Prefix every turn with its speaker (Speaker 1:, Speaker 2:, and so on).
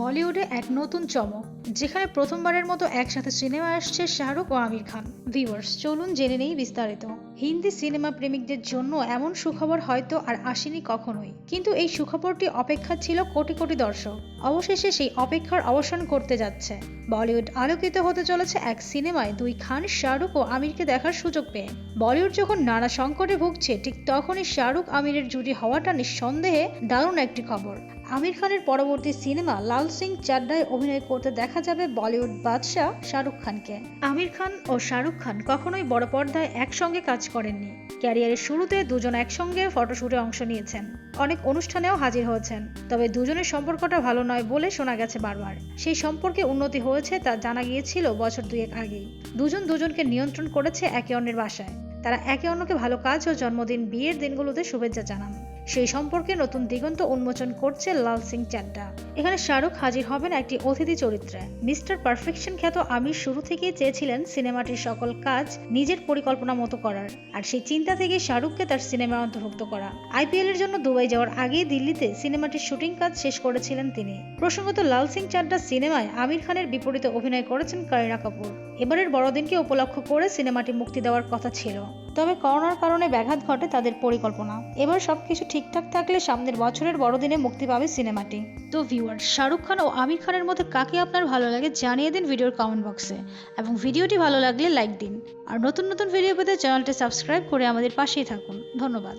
Speaker 1: বলিউডে এক নতুন চমক, যেখানে প্রথমবারের মতো একসাথে সিনেমা আসছে শাহরুখ ও আমির খান। ভিউয়ার্স চলুন জেনে নেই বিস্তারিত। হিন্দি সিনেমা প্রেমিকদের জন্য এমন সুখবর হয়তো আর আসেনি কখনোই। কিন্তু এই সুখবরটি অপেক্ষা ছিল কোটি কোটি দর্শক। অবশেষে সেই অপেক্ষার অবসান করতে যাচ্ছে। বলিউড আলোকিত হতে চলেছে এক সিনেমায় দুই খান শাহরুখ ও আমিরকে দেখার সুযোগ পেয়ে। বলিউড যখন নানা সংকটে ভুগছে, ঠিক তখনই শাহরুখ আমিরের জুটি হওয়াটা নিঃসন্দেহে দারুণ একটি খবর। আমির খানের পরবর্তী সিনেমা লাল সিং চাড্ডায় অভিনয় করতে দেখা যাবে বলিউড বাদশাহ শাহরুখ খানকে। আমির খান ও শাহরুখ খান কখনোই বড় পর্দায় একসঙ্গে কাজ করেননি। ক্যারিয়ারের শুরুতে দুজন একসঙ্গে ফটোশুটে অংশ নিয়েছেন। অনেক অনুষ্ঠানেও হাজির হয়েছেন। তবে দুজনের সম্পর্কটা ভালো নয় বলে শোনা গেছে বারবার। সেই সম্পর্কে উন্নতি হয়েছে তা জানা গিয়েছিল বছর দুয়েক আগেই। দুজন দুজনকে নিয়ন্ত্রণ করেছে একে অন্যের বাসায়। তারা একে অন্যকে ভালো কাজ ও জন্মদিন, বিয়ের দিনগুলোতে শুভেচ্ছা জানান। সেই সম্পর্কে নতুন দিগন্ত উন্মোচন করছে লাল সিং চাড্ডা এখানে শাহরুখ হাজির হবেন একটি অতিথি চরিত্রে। মিস্টার পারফেকশন খ্যাত আমির শুরু থেকেই চেয়েছিলেন সিনেমাটির সকল কাজ নিজের পরিকল্পনা মতো করার, আর সেই চিন্তা থেকে শাহরুখকে তার সিনেমায় অন্তর্ভুক্ত করা। আইপিএল এর জন্য দুবাই যাওয়ার আগেই দিল্লিতে সিনেমাটির শুটিং কাজ শেষ করেছিলেন তিনি। প্রসঙ্গত লাল সিং চাড্ডা সিনেমায় আমির খানের বিপরীতে অভিনয় করেছেন করিনা কাপুর। এবারের বড়দিনকে উপলক্ষ করে সিনেমাটি মুক্তি দেওয়ার কথা ছিল। তবে করোনার কারণে ব্যাঘাত ঘটে তাদের পরিকল্পনা। এবার সবকিছু ঠিকঠাক থাকলে সামনের বছরের বড়দিনে মুক্তি পাবে সিনেমাটি। তো ভিউয়ার শাহরুখ খান ও আমির খানের মধ্যে কাকে আপনার ভালো লাগে জানিয়ে দিন ভিডিওর কমেন্ট বক্সে এবং ভিডিওটি ভালো লাগলে লাইক দিন। আর নতুন নতুন ভিডিও পেতে চ্যানেলটি সাবস্ক্রাইব করে আমাদের পাশেই থাকুন। ধন্যবাদ।